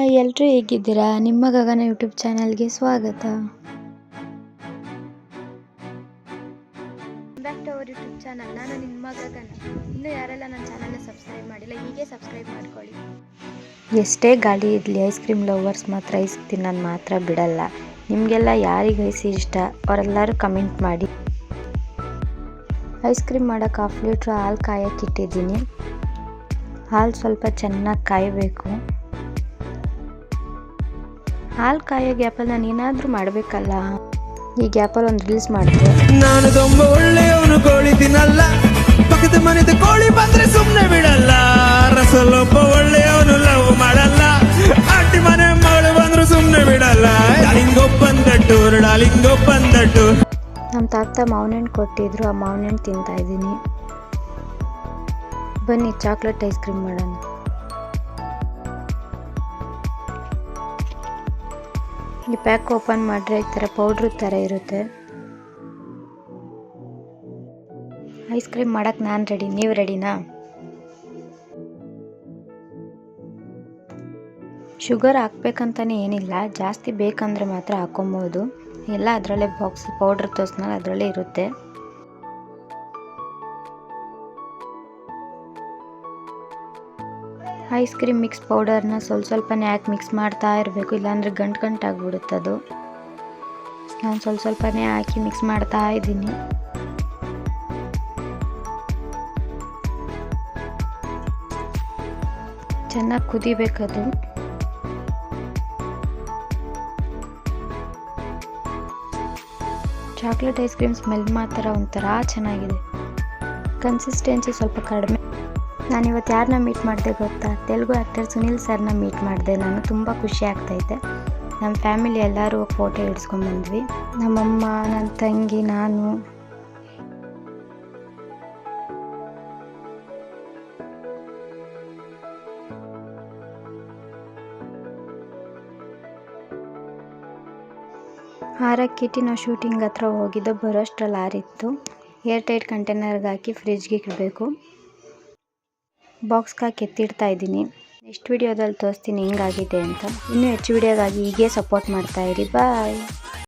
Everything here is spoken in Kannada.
ಹಾಯ್ ಎಲ್ಲರೂ ಹೇಗಿದ್ದೀರಾ? ನಿಮ್ಮ ಗಗನ ಯೂಟ್ಯೂಬ್ ಚಾನಲ್ಗೆ ಸ್ವಾಗತ. Back to our YouTube channel ನಾನು ನಿಮ್ಮ ಗಗನ. ಇನ್ನೂ ಯಾರೆಲ್ಲ ನನ್ನ ಚಾನಲ್ನ ಸಬ್ಸ್ಕ್ರೈಬ್ ಮಾಡಿಲ್ಲ ಹೀಗೆ ಸಬ್ಸ್ಕ್ರೈಬ್ ಮಾಡ್ಕೊಳ್ಳಿ. ಎಷ್ಟೇ ಗಾಳಿ ಇರಲಿ ಐಸ್ ಕ್ರೀಮ್ ಲವರ್ಸ್ ಮಾತ್ರ ಐಸ್ ತಿನ್ನೋದು ಮಾತ್ರ ಬಿಡಲ್ಲ. ನಿಮಗೆಲ್ಲ ಯಾರಿಗೆ ಐಸ್ ಇಷ್ಟ? ಅವರೆಲ್ಲರೂ ಕಮೆಂಟ್ ಮಾಡಿ. ಐಸ್ ಕ್ರೀಮ್ ಮಾಡೋಕೆ ಹಾಫ್ ಲೀಟ್ರ್ ಹಾಲು ಕಾಯೋಕ್ಕಿಟ್ಟಿದ್ದೀನಿ ಹಾಲು ಸ್ವಲ್ಪ ಚೆನ್ನಾಗಿ ಕಾಯಬೇಕು. ಹಾಲು ಕಾಯೋ ಗ್ಯಾಪಲ್ಲಿ ನಾನು ಏನಾದರೂ ಮಾಡಬೇಕಲ್ಲ? ಈ ಗ್ಯಾಪಲ್ಲಿ ಒಂದು ರೀಲ್ಸ್ ಮಾಡಿದೆ ನಾನು ತುಂಬ ಒಳ್ಳೆಯವನು ಕೋಳಿ ತಿನ್ನಲ್ಲ. ಪಕ್ಕದ ಮನೆದ ಕೋಳಿ ಬಂದ್ರೆ ಸುಮ್ಮನೆ ಬಿಡಲ್ಲ. ರಸಲೊಬ್ಬ ಒಳ್ಳೆಯವನು ಲವ್ ಮಾಡಲ್ಲ. ಅಟ್ಟಿ ಮನೆ ಮಗಳು ಬಂದ್ರು ಸುಮ್ಮನೆ ಬಿಡಲ್ಲ. ಡಾಲಿಂಗೊಪ್ಪಂದಟ್ಟು ಅಲಿಂಗೊಪ್ಪಂದಟ್ಟು ನಮ್ಮ ತಾತ ಮಾವನಣ್ಣು ಕೊಟ್ಟಿದ್ರು ಆ ಮಾವನಣ್ಣು ತಿಂತಾ ಇದ್ದೀನಿ. ಬನ್ನಿ ಚಾಕ್ಲೇಟ್ ಐಸ್ ಕ್ರೀಮ್ ಮಾಡೋಣ. ಈ ಪ್ಯಾಕ್ ಓಪನ್ ಮಾಡಿದ್ರೆ ಈ ಥರ ಪೌಡ್ರ್ ಥರ ಇರುತ್ತೆ. ಐಸ್ ಕ್ರೀಮ್ ಮಾಡೋಕ್ಕೆ ನಾನು ರೆಡಿ ನೀವು ರೆಡಿನಾ ಶುಗರ್ ಹಾಕ್ಬೇಕಂತಲೇ ಏನಿಲ್ಲ, ಜಾಸ್ತಿ ಬೇಕಂದರೆ ಮಾತ್ರ ಹಾಕೊಬೋದು. ಎಲ್ಲ ಅದರಲ್ಲೇ ಬಾಕ್ಸ್ ಪೌಡ್ರ್ ತೋರಿಸ್ನಲ್ಲ ಅದರಲ್ಲೇ ಇರುತ್ತೆ. ಐಸ್ ಕ್ರೀಮ್ ಮಿಕ್ಸ್ ಪೌಡರ್ನ ಸ್ವಲ್ಪ ಸ್ವಲ್ಪನೇ ಹಾಕಿ ಮಿಕ್ಸ್ ಮಾಡ್ತಾ ಇರಬೇಕು, ಇಲ್ಲಾಂದರೆ ಗಂಟು ಗಂಟು ಆಗಿಬಿಡುತ್ತೆ ಅದು. ನಾನು ಸ್ವಲ್ಪ ಸ್ವಲ್ಪನೇ ಹಾಕಿ ಮಿಕ್ಸ್ ಮಾಡ್ತಾ ಇದ್ದೀನಿ. ಚೆನ್ನಾಗಿ ಕುದಿಬೇಕದು. ಚಾಕ್ಲೇಟ್ ಐಸ್ ಕ್ರೀಮ್ ಸ್ಮೆಲ್ ಮಾತ್ರ ಒಂಥರ ಚೆನ್ನಾಗಿದೆ. ಕನ್ಸಿಸ್ಟೆನ್ಸಿ ಸ್ವಲ್ಪ ಕಡಿಮೆ. ನಾನು ಇವತ್ತು ಯಾರನ್ನ ಮೀಟ್ ಮಾಡಿದೆ ಗೊತ್ತಾ? ತೆಲುಗು ಆ್ಯಕ್ಟರ್ ಸುನಿಲ್ ಸರ್ನ ಮೀಟ್ ಮಾಡಿದೆ. ನಾನು ತುಂಬ ಖುಷಿ ಆಗ್ತೈತೆ. ನಮ್ಮ ಫ್ಯಾಮಿಲಿ ಎಲ್ಲರೂ ಫೋಟೋ ಹಿಡಿಸ್ಕೊಂಡ್ಬಂದ್ವಿ ನಮ್ಮಮ್ಮ ನನ್ನ ತಂಗಿ, ನಾನು. ಹಾರಕ್ಕಿಟ್ಟು ನಾವು ಶೂಟಿಂಗ್ ಹತ್ರ ಹೋಗಿದ್ದು, ಬರೋಷ್ಟ್ರಲ್ಲಿ ಆರಿತ್ತು. ಏರ್ ಟೈಟ್ ಕಂಟೈನರ್ಗೆ ಹಾಕಿ ಫ್ರಿಜ್ಗೆ ಇಡಬೇಕು. ಬಾಕ್ಸ್ಗೆ ಹಾಕಿ ಎತ್ತಿಡ್ತಾ ಇದ್ದೀನಿ. ನೆಕ್ಸ್ಟ್ ವಿಡಿಯೋದಲ್ಲಿ ತೋರಿಸ್ತೀನಿ, ಹೆಂಗಾಗಿದೆ ಅಂತ. ಇನ್ನೂ ಹೆಚ್ಚು ವಿಡಿಯೋಗಾಗಿ ಹೀಗೆ ಸಪೋರ್ಟ್ ಮಾಡ್ತಾಯಿರಿ ಬಾಯ್.